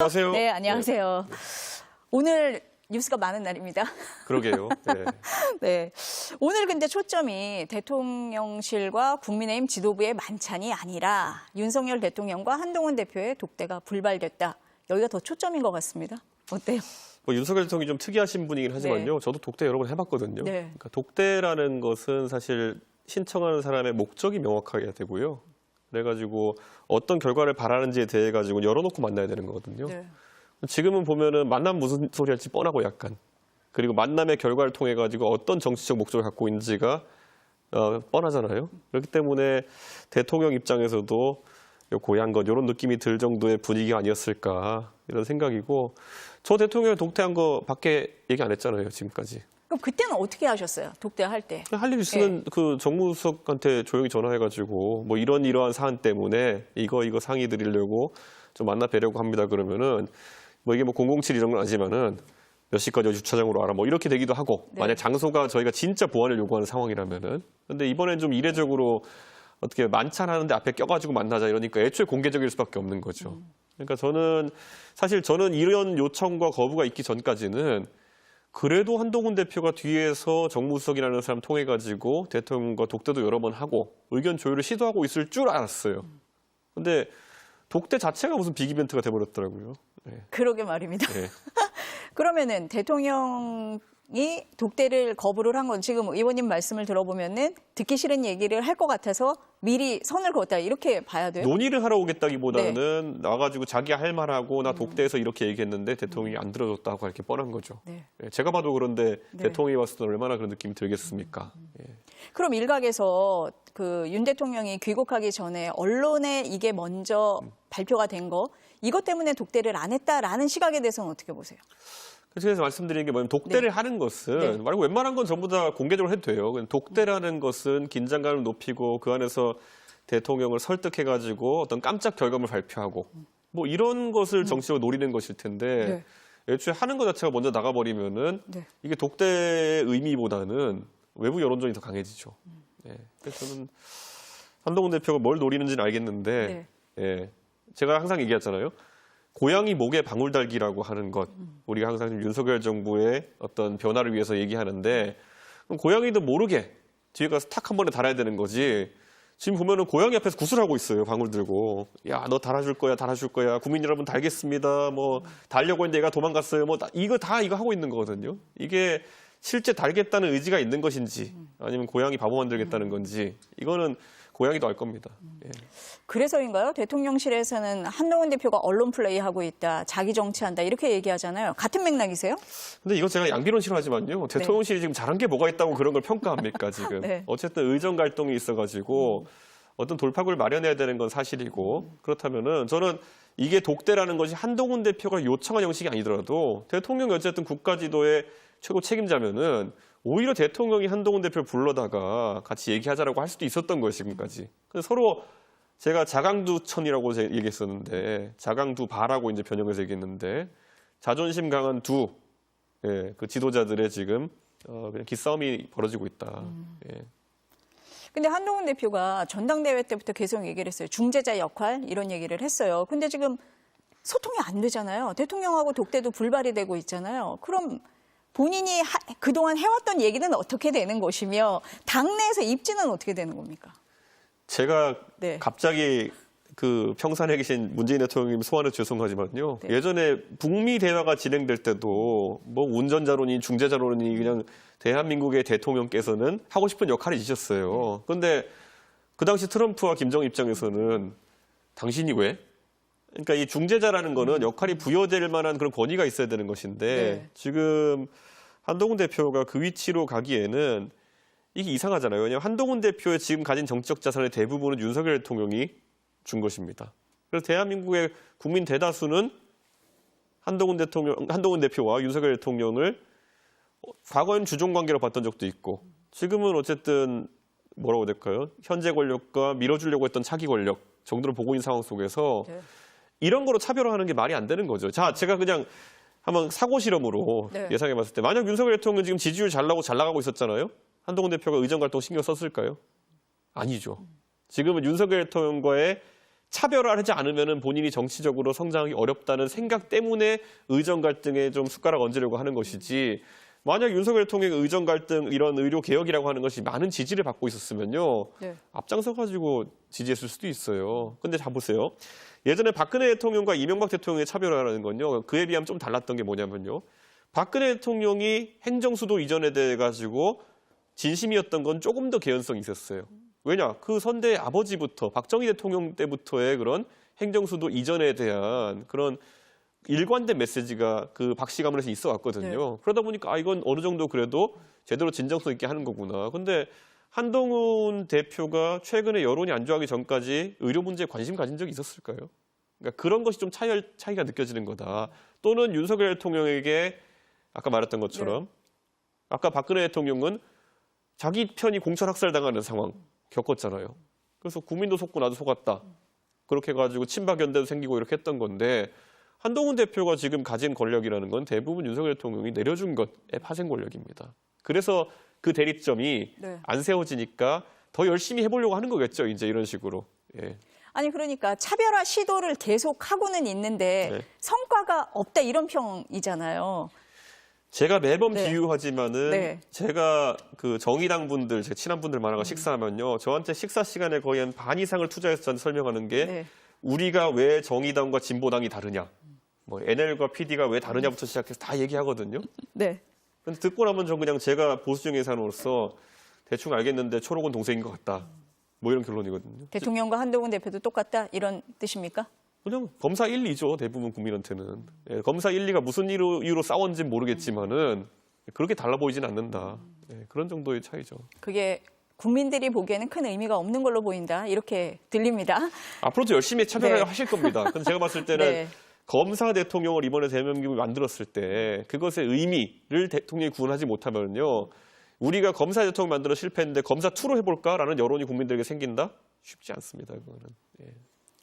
안녕하세요. 네, 안녕하세요. 오늘 뉴스가 많은 날입니다. 그러게요. 네. 네. 오늘 근데 초점이 대통령실과 국민의힘 지도부의 만찬이 아니라 윤석열 대통령과 한동훈 대표의 독대가 불발됐다. 여기가 더 초점인 것 같습니다. 어때요? 뭐 윤석열 대통령이 좀 특이하신 분이긴 하지만요. 저도 독대 여러 번 해봤거든요. 네. 그러니까 독대라는 것은 사실 신청하는 사람의 목적이 명확하게 되고요. 그래가지고 어떤 결과를 바라는지에 대해 가지고 열어놓고 만나야 되는 거거든요. 네. 지금은 보면은 만남 무슨 소리 할지 뻔하고 약간 그리고 만남의 결과를 통해 가지고 어떤 정치적 목적을 갖고 있는지가 어, 뻔하잖아요. 그렇기 때문에 대통령 입장에서도 요 고향 것 이런 느낌이 들 정도의 분위기가 아니었을까 이런 생각이고 저 대통령이 독대한 거 밖에 얘기 안 했잖아요 지금까지. 그럼 그때는 어떻게 하셨어요? 독대할 때. 할일 있으면 그 정무수석한테 조용히 전화해가지고 뭐 이런 이러한 사안 때문에 이거 이거 상의 드리려고 좀 만나 뵈려고 합니다 그러면은 뭐 이게 뭐 007 이런 건 아니지만은 몇 시까지 주차장으로 와라 뭐 이렇게 되기도 하고 네. 만약 장소가 저희가 진짜 보안을 요구하는 상황이라면은 근데 이번엔 좀 이례적으로 어떻게 만찬하는데 앞에 껴가지고 만나자 이러니까 애초에 공개적일 수밖에 없는 거죠. 그러니까 저는 사실 저는 이런 요청과 거부가 있기 전까지는 그래도 한동훈 대표가 뒤에서 정무수석이라는 사람 통해 가지고 대통령과 독대도 여러 번 하고 의견 조율을 시도하고 있을 줄 알았어요. 근데 독대 자체가 무슨 빅 이벤트가 돼버렸더라고요. 네. 그러게 말입니다. 네. 그러면은 대통령 이 독대를 거부를 한 건 지금 의원님 말씀을 들어보면은 듣기 싫은 얘기를 할 것 같아서 미리 선을 그었다 이렇게 봐야 돼요. 논의를 하러 오겠다기보다는 나가지고 자기 할 말하고 나 독대해서 이렇게 얘기했는데 대통령이 안 들어줬다고 이렇게 뻔한 거죠. 네. 예, 제가 봐도 그런데 네. 대통령이 봤을 때 얼마나 그런 느낌이 들겠습니까? 예. 그럼 일각에서 그 윤 대통령이 귀국하기 전에 언론에 이게 먼저 발표가 된 거 이것 때문에 독대를 안 했다라는 시각에 대해서는 어떻게 보세요? 그래서 말씀드리는 게 뭐냐면 독대를 하는 것은 네. 말고 웬만한 건 전부 다 공개적으로 해도 돼요. 독대라는 것은 긴장감을 높이고 그 안에서 대통령을 설득해가지고 어떤 깜짝 결과물 발표하고 뭐 이런 것을 정치적으로 노리는 것일 텐데 애초에 하는 것 자체가 먼저 나가버리면은 네. 이게 독대의 의미보다는 외부 여론전이 더 강해지죠. 예. 그래서 저는 한동훈 대표가 뭘 노리는지는 알겠는데 네. 예. 제가 항상 얘기했잖아요. 고양이 목에 방울 달기라고 하는 것 우리가 항상 윤석열 정부의 어떤 변화를 위해서 얘기하는데 고양이도 모르게 뒤에 가서 탁 한 번에 달아야 되는 거지. 지금 보면은 고양이 앞에서 구슬하고 있어요. 방울 들고. 야, 너 달아줄 거야, 달아줄 거야. 국민 여러분 달겠습니다. 뭐 달려고 했는데 얘가 도망갔어요. 뭐 다- 이거 다 이거 하고 있는 거거든요. 이게 실제 달겠다는 의지가 있는 것인지 아니면 고양이 바보 만들겠다는 건지 이거는 고양이도 알 겁니다. 예. 그래서인가요? 대통령실에서는 한동훈 대표가 언론 플레이하고 있다, 자기 정치한다 이렇게 얘기하잖아요. 같은 맥락이세요? 근데 이거 제가 양비론 싫어하지만요. 대통령실이 지금 잘한 게 뭐가 있다고 그런 걸 평가합니까 지금? 네. 어쨌든 의정 갈등이 있어가지고 어떤 돌파구를 마련해야 되는 건 사실이고 그렇다면은 저는 이게 독대라는 것이 한동훈 대표가 요청한 형식이 아니더라도 대통령이 어쨌든 국가 지도의 최고 책임자면은 오히려 대통령이 한동훈 대표를 불러다가 같이 얘기하자라고 할 수도 있었던 거예요 지금까지. 그래서 서로 제가 자강두천이라고 제- 얘기했었는데 자강두바라고 이제 변형해서 얘기했는데 자존심 강한 두 예, 그 지도자들의 지금 어, 그냥 기싸움이 벌어지고 있다. 예. 근데 한동훈 대표가 전당대회 때부터 계속 얘기를 했어요. 중재자 역할 이런 얘기를 했어요. 근데 지금 소통이 안 되잖아요. 대통령하고 독대도 불발이 되고 있잖아요. 그럼 본인이 하- 그동안 해왔던 얘기는 어떻게 되는 것이며 당내에서 입지는 어떻게 되는 겁니까? 제가 네. 갑자기 그 평산에 계신 문재인 대통령님 소환해 죄송하지만요. 네. 예전에 북미 대화가 진행될 때도 뭐 운전자론이 중재자론이 그냥 대한민국의 대통령께서는 하고 싶은 역할을 지셨어요. 그런데 그 당시 트럼프와 김정 입장에서는 당신이 왜? 그러니까 이 중재자라는 거는 역할이 부여될 만한 그런 권위가 있어야 되는 것인데 네. 지금 한동훈 대표가 그 위치로 가기에는 이게 이상하잖아요. 왜냐하면 한동훈 대표의 지금 가진 정치적 자산의 대부분은 윤석열 대통령이 준 것입니다. 그래서 대한민국의 국민 대다수는 한동훈 대통령, 한동훈 대표와 윤석열 대통령을 과거엔 주종 관계로 봤던 적도 있고 지금은 어쨌든 뭐라고 될까요? 현재 권력과 밀어주려고 했던 차기 권력 정도로 보고 있는 상황 속에서 네. 이런 거로 차별화하는 게 말이 안 되는 거죠. 자, 제가 그냥 한번 사고 실험으로 네. 예상해 봤을 때 만약 윤석열 대통령 지금 지지율 잘 나고 잘 나가고 있었잖아요. 한동훈 대표가 의정 활동 신경 썼을까요? 아니죠. 지금은 윤석열 대통령과의 차별화하지 않으면은 본인이 정치적으로 성장하기 어렵다는 생각 때문에 의정 갈등에 좀 숟가락 얹으려고 하는 것이지. 만약 윤석열 통행 의정 갈등 이런 의료 개혁이라고 하는 것이 많은 지지를 받고 있었으면요. 네. 앞장서 가지고 지지했을 수도 있어요. 근데 자 보세요. 예전에 박근혜 대통령과 이명박 대통령의 차별화라는 건요. 그에 비하면 좀 달랐던 게 뭐냐면요. 박근혜 대통령이 행정수도 이전에 대해 가지고 진심이었던 건 조금 더 개연성이 있었어요. 왜냐? 그 선대의 아버지부터 박정희 대통령 때부터의 그런 행정수도 이전에 대한 그런 일관된 메시지가 그 박씨 가문에서 있어 왔거든요. 그러다 보니까 아 이건 어느 정도 그래도 제대로 진정성 있게 하는 거구나. 근데 한동훈 대표가 최근에 여론이 안 좋아하기 전까지 의료 문제에 관심 가진 적이 있었을까요? 그러니까 그런 것이 좀 차이, 차이가 느껴지는 거다. 또는 윤석열 대통령에게 아까 말했던 것처럼 아까 박근혜 대통령은 자기 편이 공천 학살당하는 상황 겪었잖아요. 그래서 국민도 속고 나도 속았다. 그렇게 해가지고 친박 연대도 생기고 이렇게 했던 건데 한동훈 대표가 지금 가진 권력이라는 건 대부분 윤석열 대통령이 내려준 것의 파생 권력입니다. 그래서 그 대립점이 네. 안 세워지니까 더 열심히 해보려고 하는 거겠죠. 이제 이런 식으로. 예. 아니 그러니까 차별화 시도를 계속 하고는 있는데 네. 성과가 없다 이런 평이잖아요. 제가 매번 네. 비유하지만은 네. 제가 그 정의당 분들, 제 친한 분들 만나가 식사하면요. 저한테 식사 시간에 거의 한 반 이상을 투자해서 저한테 설명하는 게 네. 우리가 왜 정의당과 진보당이 다르냐. 뭐 NL과 PD가 왜 다르냐부터 시작해서 다 얘기하거든요. 네. 근데 듣고 나면 전 그냥 제가 보수적 인사로서 대충 알겠는데 초록은 동생인 것 같다. 뭐 이런 결론이거든요. 대통령과 한동훈 대표도 똑같다 이런 뜻입니까? 그냥 검사 1, 2죠. 대부분 국민한테는. 예, 검사 1, 2가 무슨 이유로, 이유로 싸웠는지 모르겠지만은 그렇게 달라 보이진 않는다. 예, 그런 정도의 차이죠. 그게 국민들이 보기에는 큰 의미가 없는 걸로 보인다 이렇게 들립니다. 앞으로도 열심히 차별화 네. 하실 겁니다. 근데 제가 봤을 때는 네. 검사 대통령을 이번에 대한민국이 만들었을 때 그것의 의미를 대통령이 구분하지 못하면요. 우리가 검사 대통령 만들어 실패했는데 검사 2로 해볼까라는 여론이 국민들에게 생긴다? 쉽지 않습니다. 그거는. 예.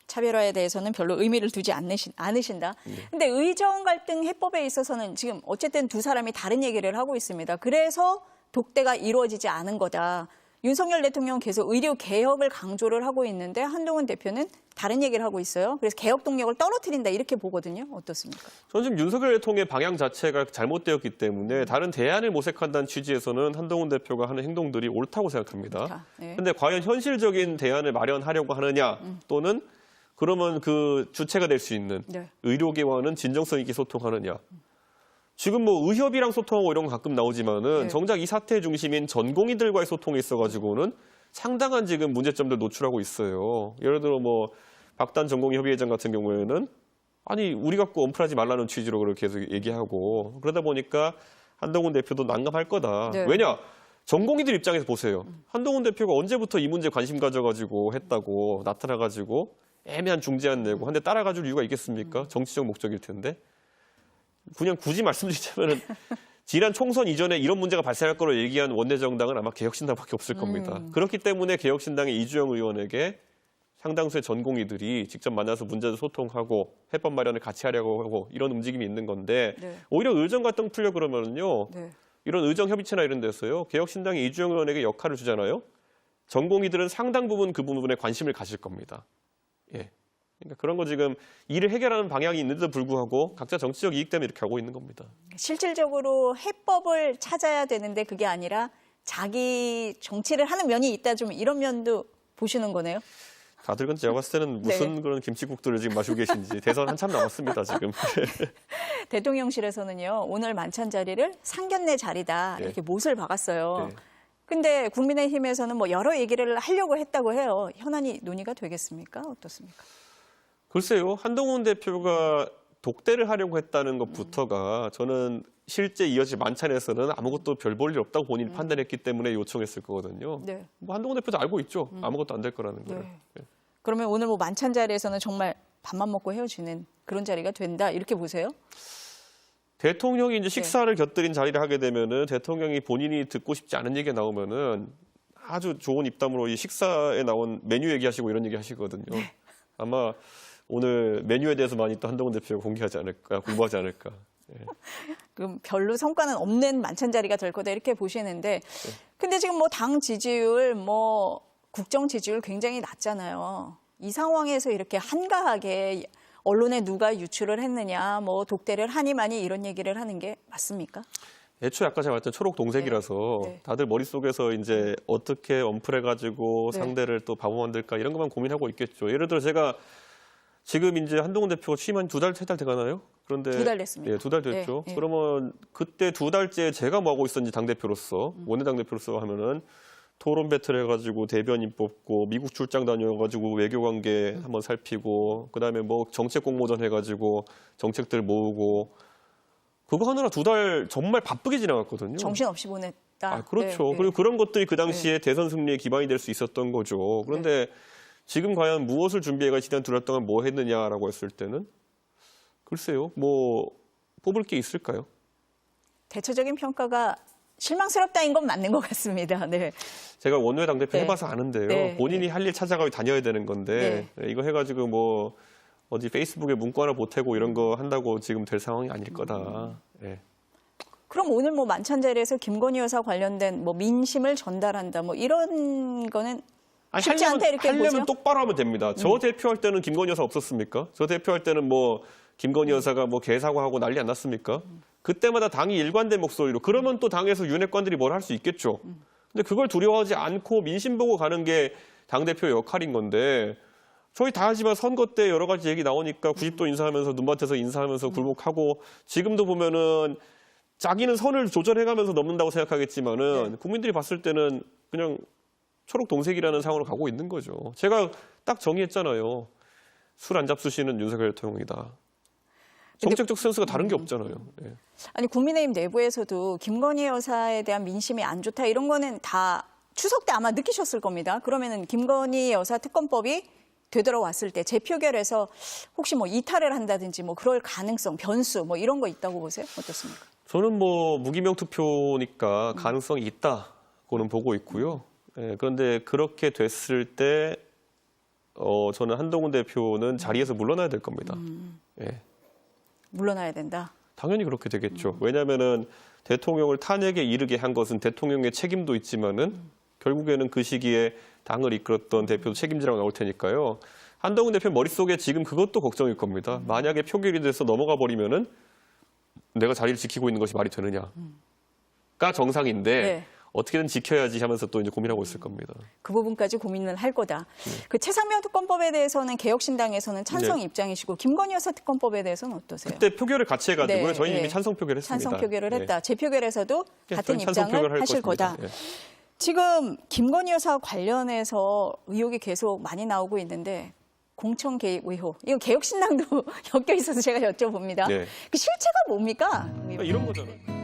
차별화에 대해서는 별로 의미를 두지 않으신, 않으신다. 네. 근데 의정 갈등 해법에 있어서는 지금 어쨌든 두 사람이 다른 얘기를 하고 있습니다. 그래서 독대가 이루어지지 않은 거다. 윤석열 대통령은 계속 의료 개혁을 강조를 하고 있는데 한동훈 대표는 다른 얘기를 하고 있어요. 그래서 개혁 동력을 떨어뜨린다 이렇게 보거든요. 어떻습니까? 저는 지금 윤석열 대통령의 방향 자체가 잘못되었기 때문에 다른 대안을 모색한다는 취지에서는 한동훈 대표가 하는 행동들이 옳다고 생각합니다. 자, 네. 과연 현실적인 대안을 마련하려고 하느냐 또는 그러면 그 주체가 될 수 있는 네. 의료계와는 진정성 있게 소통하느냐. 지금 뭐 의협이랑 소통하고 이런 거 가끔 나오지만은 네. 정작 이 사태 중심인 전공의들과의 소통에 있어가지고는 상당한 지금 문제점들 노출하고 있어요. 예를 들어 뭐 박단 전공의 협의회장 같은 경우에는 아니 우리 갖고 언플하지 말라는 취지로 그렇게 계속 얘기하고 그러다 보니까 한동훈 대표도 난감할 거다. 네. 왜냐? 전공의들 입장에서 보세요. 한동훈 대표가 언제부터 이 문제 관심 가져가지고 했다고 나타나가지고 애매한 중재안 내고 한데 따라가줄 이유가 있겠습니까? 정치적 목적일 텐데. 그냥 굳이 말씀드리자면은 지난 총선 이전에 이런 문제가 발생할 거로 얘기한 원내정당은 아마 개혁신당밖에 없을 겁니다. 그렇기 때문에 개혁신당의 이주영 의원에게 상당수의 전공의들이 직접 만나서 문제도 소통하고 해법 마련을 같이 하려고 하고 이런 움직임이 있는 건데 네. 오히려 의정 갈등 풀려 그러면은요 네. 이런 의정 협의체나 이런 데서요 개혁신당이 이주영 의원에게 역할을 주잖아요. 전공의들은 상당 부분 그 부분에 관심을 가질 겁니다. 예. 그러니까 그런 거 지금 일을 해결하는 방향이 있는데도 불구하고 각자 정치적 이익 때문에 이렇게 하고 있는 겁니다. 실질적으로 해법을 찾아야 되는데 그게 아니라 자기 정치를 하는 면이 있다 좀 이런 면도 보시는 거네요. 다들 근데 제가 봤을 때는 무슨 그런 김치국들을 지금 마시고 계신지 대선 한참 남았습니다 지금. 대통령실에서는요 오늘 만찬 자리를 상견례 자리다 네. 이렇게 못을 박았어요. 네. 근데 국민의힘에서는 뭐 여러 얘기를 하려고 했다고 해요. 현안이 논의가 되겠습니까? 어떻습니까? 글쎄요 한동훈 대표가 독대를 하려고 했다는 것부터가 저는 실제 이어질 만찬에서는 아무것도 별 볼 일 없다고 본인이 판단했기 때문에 요청했을 거거든요. 네. 뭐 한동훈 대표도 알고 있죠. 아무것도 안 될 거라는 거를. 네. 그러면 오늘 뭐 만찬 자리에서는 정말 밥만 먹고 헤어지는 그런 자리가 된다 이렇게 보세요? 대통령이 네. 이제 식사를 곁들인 자리를 하게 되면은 대통령이 본인이 듣고 싶지 않은 얘기가 나오면은 아주 좋은 입담으로 이 식사에 나온 메뉴 얘기하시고 이런 얘기 하시거든요. 네. 아마 오늘 메뉴에 대해서 많이 또 한동훈 대표가 공개하지 않을까, 공부하지 않을까. 그럼 별로 성과는 없는 만찬 자리가 될 거다 이렇게 보시는데 근데 지금 뭐 당 지지율 뭐 국정 지지율 굉장히 낮잖아요. 이 상황에서 이렇게 한가하게 언론에 누가 유출을 했느냐, 뭐 독대를 하니 많이 이런 얘기를 하는 게 맞습니까? 애초에 아까 제가 말했던 초록 동색이라서 네. 네. 다들 머릿속에서 이제 어떻게 언플해 가지고 네. 상대를 또 바보 만들까 이런 것만 고민하고 있겠죠. 예를 들어 제가 지금 이제 한동훈 대표가 취임한 두 달, 세 달 돼가나요? 그런데 두 달 됐습니다. 예, 두 달 됐죠. 네, 네. 그러면 그때 두 달째 제가 뭐 하고 있었는지 당 대표로서, 음. 원내당 대표로서 하면은 토론 배틀 해가지고 대변인 뽑고 미국 출장 다녀가지고 외교 관계 음. 한번 살피고 그다음에 뭐 정책 공모전 해가지고 정책들 모으고 그거 하느라 두 달 정말 바쁘게 지나갔거든요. 정신없이 보냈다. 아, 그렇죠. 네, 네. 그리고 그런 것들이 그 당시에 대선 승리의 기반이 될 수 있었던 거죠. 그런데 지금 과연 무엇을 준비해가 지난 두 달 동안 뭐 했느냐라고 했을 때는 글쎄요, 뭐 뽑을 게 있을까요? 대체적인 평가가 실망스럽다인 건 맞는 것 같습니다. 네. 제가 원외 당대표 네. 해봐서 아는데요. 네. 본인이 할 일 찾아가고 다녀야 되는 건데 네, 이거 해가지고 뭐 어디 페이스북에 문구 하나 보태고 이런 거 한다고 지금 될 상황이 아닐 거다. 예. 그럼 오늘 뭐 만찬 자리에서 김건희 여사 관련된 뭐 민심을 전달한다 뭐 이런 거는 아니, 쉽지 않다 이렇게 하려면 보죠? 음. 똑바로 하면 됩니다. 저 대표할 때는 김건희 여사 없었습니까? 저 대표할 때는 뭐 김건희 음. 여사가 뭐 개사과하고 난리 안 났습니까? 그때마다 당이 일관된 목소리로 그러면 또 당에서 윤핵관들이 뭘 할 수 있겠죠. 음. 근데 그걸 두려워하지 않고 민심 보고 가는 게 당대표 역할인 건데 저희 다 하지만 선거 때 여러 가지 얘기 나오니까 90도 인사하면서 눈밭에서 인사하면서 굴복하고 지금도 보면은 자기는 선을 조절해가면서 넘는다고 생각하겠지만은 국민들이 봤을 때는 그냥 초록 동색이라는 상황으로 가고 있는 거죠. 제가 딱 정의했잖아요. 술 안 잡수시는 윤석열 대통령이다. 정책적 센스가 다른 게 없잖아요. 예. 아니 국민의힘 내부에서도 김건희 여사에 대한 민심이 안 좋다 이런 거는 다 추석 때 아마 느끼셨을 겁니다. 그러면은 김건희 여사 특검법이 되돌아왔을 때 재표결에서 혹시 뭐 이탈을 한다든지 뭐 그럴 가능성, 변수 뭐 이런 거 있다고 보세요? 어떻습니까? 저는 뭐 무기명 투표니까 가능성이 있다고는 보고 있고요. 예, 그런데 그렇게 됐을 때 어, 저는 한동훈 대표는 자리에서 물러나야 될 겁니다. 예. 물러나야 된다. 당연히 그렇게 되겠죠. 왜냐하면은 대통령을 탄핵에 이르게 한 것은 대통령의 책임도 있지만은 결국에는 그 시기에 당을 이끌었던 대표도 책임지라고 나올 테니까요. 한동훈 대표 머릿속에 지금 그것도 걱정일 겁니다. 만약에 표결이 돼서 넘어가 버리면은 내가 자리를 지키고 있는 것이 말이 되느냐가 정상인데 네. 어떻게든 지켜야지 하면서 또 이제 고민하고 있을 겁니다. 그 부분까지 고민을 할 거다. 그 최상명 특검법에 대해서는 개혁신당에서는 찬성 네. 입장이시고 김건희 여사 특검법에 대해서는 어떠세요? 그때 표결을 같이 해가지고요. 네, 저희는 네. 이미 찬성 표결했습니다. 찬성 표결을 네. 했다. 재표결에서도 예, 같은 입장을 표결을 할 하실 것입니다. 거다. 예. 지금 김건희 여사 관련해서 의혹이 계속 많이 나오고 있는데 공천 개입 의혹. 이거 개혁신당도 엮여 있어서 제가 여쭤봅니다. 네. 그 실체가 뭡니까? 이런 거잖아요.